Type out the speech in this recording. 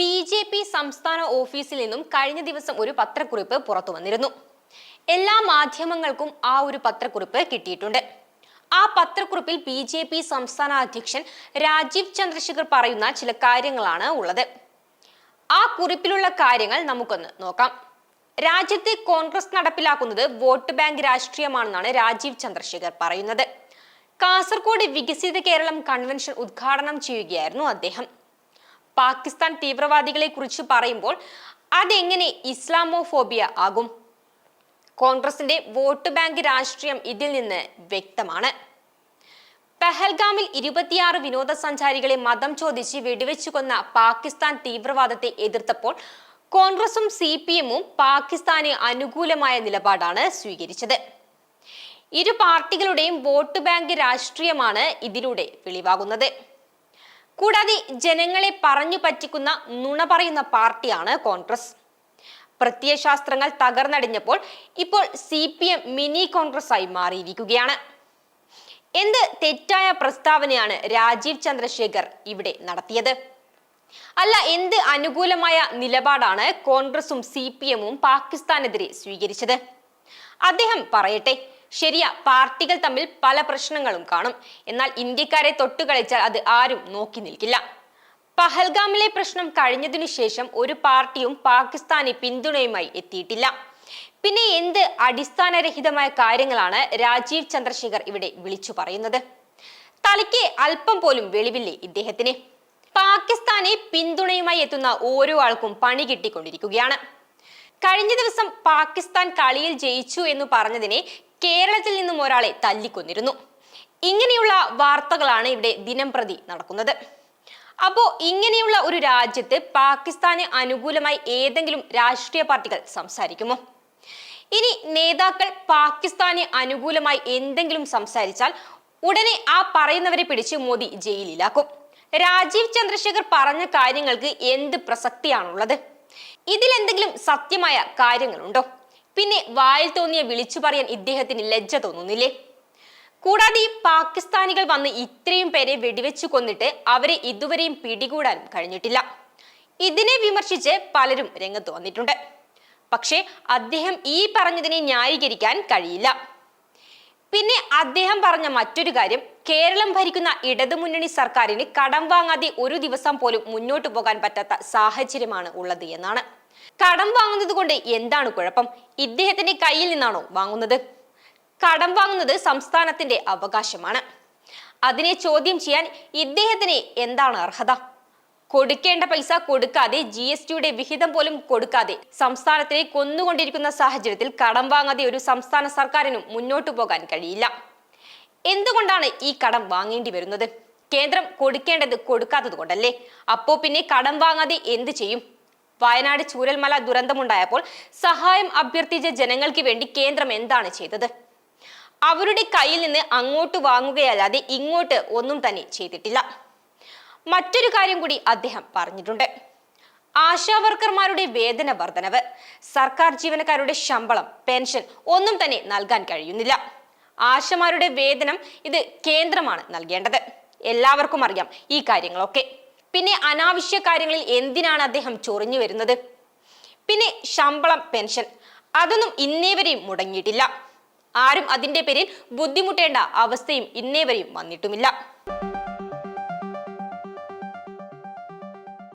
B J P സംസ്ഥാന ഓഫീസിൽ നിന്നും കഴിഞ്ഞ ദിവസം ഒരു പത്രക്കുറിപ്പ് പുറത്തു വന്നിരുന്നു. എല്ലാ മാധ്യമങ്ങൾക്കും ആ ഒരു പത്രക്കുറിപ്പ് കിട്ടിയിട്ടുണ്ട്. ആ പത്രക്കുറിപ്പിൽ ബി ജെ പി സംസ്ഥാന അധ്യക്ഷൻ രാജീവ് ചന്ദ്രശേഖർ പറയുന്ന ചില കാര്യങ്ങളാണ് ഉള്ളത്. ആ കുറിപ്പിലുള്ള കാര്യങ്ങൾ നമുക്കൊന്ന് നോക്കാം. രാജ്യത്തെ കോൺഗ്രസ് നടപ്പിലാക്കുന്നത് വോട്ട് ബാങ്ക് രാഷ്ട്രീയമാണെന്നാണ് രാജീവ് ചന്ദ്രശേഖർ പറയുന്നത്. കാസർഗോഡ് വികസിത കേരളം കൺവെൻഷൻ ഉദ്ഘാടനം ചെയ്യുകയായിരുന്നു അദ്ദേഹം. പാകിസ്ഥാൻ തീവ്രവാദികളെ കുറിച്ച് പറയുമ്പോൾ അതെങ്ങനെ ഇസ്ലാമോഫോബിയ ആകും? കോൺഗ്രസിന്റെ വോട്ട് ബാങ്ക് രാഷ്ട്രീയം ഇതിൽ നിന്ന് വ്യക്തമാണ്. പെഹൽഗാമിൽ ഇരുപത്തിയാറ് വിനോദസഞ്ചാരികളെ മതം ചോദിച്ച് വെടിവെച്ചു കൊന്ന പാകിസ്ഥാൻ തീവ്രവാദത്തെ എതിർത്തപ്പോൾ കോൺഗ്രസും സി പി എമ്മും പാകിസ്ഥാന് അനുകൂലമായ നിലപാടാണ് സ്വീകരിച്ചത്. ഇരു പാർട്ടികളുടെയും വോട്ട് ബാങ്ക് രാഷ്ട്രീയമാണ് ഇതിലൂടെ വെളിവാകുന്നത്. കൂടാതെ ജനങ്ങളെ പറഞ്ഞു പറ്റിക്കുന്ന നുണ പറയുന്ന പാർട്ടിയാണ് കോൺഗ്രസ്. പ്രത്യയശാസ്ത്രങ്ങൾ തകർന്നടിഞ്ഞപ്പോൾ ഇപ്പോൾ C P M mini Congress ആയി മാറിയിരിക്കുകയാണ്. എന്ത് തെറ്റായ പ്രസ്താവനയാണ് രാജീവ് ചന്ദ്രശേഖർ ഇവിടെ നടത്തിയത്? അല്ല എന്ത് അനുകൂലമായ നിലപാടാണ് കോൺഗ്രസും സി പി എമ്മും പാകിസ്ഥാനെതിരെ സ്വീകരിച്ചത്? അദ്ദേഹം പറയട്ടെ ശരിയാ പാർട്ടികൾ തമ്മിൽ പല പ്രശ്നങ്ങളും കാണും. എന്നാൽ ഇന്ത്യക്കാരെ തൊട്ടുകളിച്ചാൽ അത് ആരും നോക്കി നിൽക്കില്ല. പഹൽഗാമിലെ പ്രശ്നം കഴിഞ്ഞതിനു ശേഷം ഒരു പാർട്ടിയും പാകിസ്ഥാനെ പിന്തുണയുമായി എത്തിയിട്ടില്ല. പിന്നെ എന്ത് അടിസ്ഥാനരഹിതമായ കാര്യങ്ങളാണ് രാജീവ് ചന്ദ്രശേഖർ ഇവിടെ വിളിച്ചു പറയുന്നത്? തലയ്ക്ക് അല്പം പോലും വെളിവില്ലേ ഇദ്ദേഹത്തിന്? പാകിസ്ഥാനെ പിന്തുണയുമായി എത്തുന്ന ഓരോ ആൾക്കും പണി കിട്ടിക്കൊണ്ടിരിക്കുകയാണ്. കഴിഞ്ഞ ദിവസം പാകിസ്ഥാൻ കളിയിൽ ജയിച്ചു എന്ന് പറഞ്ഞതിനെ കേരളത്തിൽ നിന്നും ഒരാളെ തല്ലിക്കൊന്നിരുന്നു. ഇങ്ങനെയുള്ള വാർത്തകളാണ് ഇവിടെ ദിനം പ്രതി നടക്കുന്നത്. അപ്പോ ഇങ്ങനെയുള്ള ഒരു രാജ്യത്ത് പാകിസ്ഥാന് അനുകൂലമായി ഏതെങ്കിലും രാഷ്ട്രീയ പാർട്ടികൾ സംസാരിക്കുമോ? ഇനി നേതാക്കൾ പാകിസ്ഥാന് അനുകൂലമായി എന്തെങ്കിലും സംസാരിച്ചാൽ ഉടനെ ആ പറയുന്നവരെ പിടിച്ച് മോദി ജയിലിലാക്കും. രാജീവ് ചന്ദ്രശേഖർ പറഞ്ഞ കാര്യങ്ങൾക്ക് എന്ത് പ്രസക്തിയാണുള്ളത്? ഇതിലെന്തെങ്കിലും സത്യമായ കാര്യങ്ങളുണ്ടോ? പിന്നെ വായിൽ തോന്നിയ വിളിച്ചു പറയാൻ ഇദ്ദേഹത്തിന് ലജ്ജ തോന്നുന്നില്ലേ? കൂടാതെ പാകിസ്ഥാനികൾ വന്ന് ഇത്രയും പേരെ വെടിവെച്ചു കൊന്നിട്ട് അവരെ ഇതുവരെയും പിടികൂടാനും കഴിഞ്ഞിട്ടില്ല. ഇതിനെ വിമർശിച്ച് പലരും രംഗത്ത് വന്നിട്ടുണ്ട്. പക്ഷേ അദ്ദേഹം ഈ പറഞ്ഞതിനെ ന്യായീകരിക്കാൻ കഴിയില്ല. പിന്നെ അദ്ദേഹം പറഞ്ഞ മറ്റൊരു കാര്യം കേരളം ഭരിക്കുന്ന ഇടതുമുന്നണി സർക്കാരിന് കടം വാങ്ങാതെ ഒരു ദിവസം പോലും മുന്നോട്ട് പോകാൻ പറ്റാത്ത സാഹചര്യമാണ് ഉള്ളത് എന്നാണ്. കടം വാങ്ങുന്നത് കൊണ്ട് എന്താണ് കുഴപ്പം? ഇദ്ദേഹത്തിന്റെ കയ്യിൽ നിന്നാണോ വാങ്ങുന്നത്? കടം വാങ്ങുന്നത് സംസ്ഥാനത്തിന്റെ അവകാശമാണ്. അതിനെ ചോദ്യം ചെയ്യാൻ ഇദ്ദേഹത്തിന് എന്താണ് അർഹത? കൊടുക്കേണ്ട പൈസ കൊടുക്കാതെ ജി എസ് ടിയുടെ വിഹിതം പോലും കൊടുക്കാതെ സംസ്ഥാനത്തിനെ കൊന്നുകൊണ്ടിരിക്കുന്ന സാഹചര്യത്തിൽ കടം വാങ്ങാതെ ഒരു സംസ്ഥാന സർക്കാരിനും മുന്നോട്ടു പോകാൻ കഴിയില്ല. എന്തുകൊണ്ടാണ് ഈ കടം വാങ്ങേണ്ടി വരുന്നത്? കേന്ദ്രം കൊടുക്കേണ്ടത് കൊടുക്കാത്തത് കൊണ്ടല്ലേ? അപ്പോ പിന്നെ കടം വാങ്ങാതെ എന്ത് ചെയ്യും? വയനാട് ചൂരൽമല ദുരന്തമുണ്ടായപ്പോൾ സഹായം അഭ്യർത്ഥിച്ച ജനങ്ങൾക്ക് വേണ്ടി കേന്ദ്രം എന്താണ് ചെയ്തത്? അവരുടെ കയ്യിൽ നിന്ന് അങ്ങോട്ട് വാങ്ങുകയല്ലാതെ ഇങ്ങോട്ട് ഒന്നും തന്നെ ചെയ്തിട്ടില്ല. മറ്റൊരു കാര്യം കൂടി അദ്ദേഹം പറഞ്ഞിട്ടുണ്ട്. ആശാവർക്കർമാരുടെ വേതന വർധനവ് സർക്കാർ ജീവനക്കാരുടെ ശമ്പളം പെൻഷൻ ഒന്നും തന്നെ നൽകാൻ കഴിയുന്നില്ല. ആശമാരുടെ വേതനം ഇത് കേന്ദ്രമാണ് നൽകേണ്ടത്. എല്ലാവർക്കും അറിയാം ഈ കാര്യങ്ങളൊക്കെ. പിന്നെ അനാവശ്യ കാര്യങ്ങളിൽ എന്തിനാണ് അദ്ദേഹം ചൊറിഞ്ഞു വരുന്നത്? പിന്നെ ശമ്പളം പെൻഷൻ അതൊന്നും ഇന്നേവരെയും മുടങ്ങിയിട്ടില്ല. ആരും അതിന്റെ പേരിൽ ബുദ്ധിമുട്ടേണ്ട അവസ്ഥയും ഇന്നേവരെയും വന്നിട്ടുമില്ല.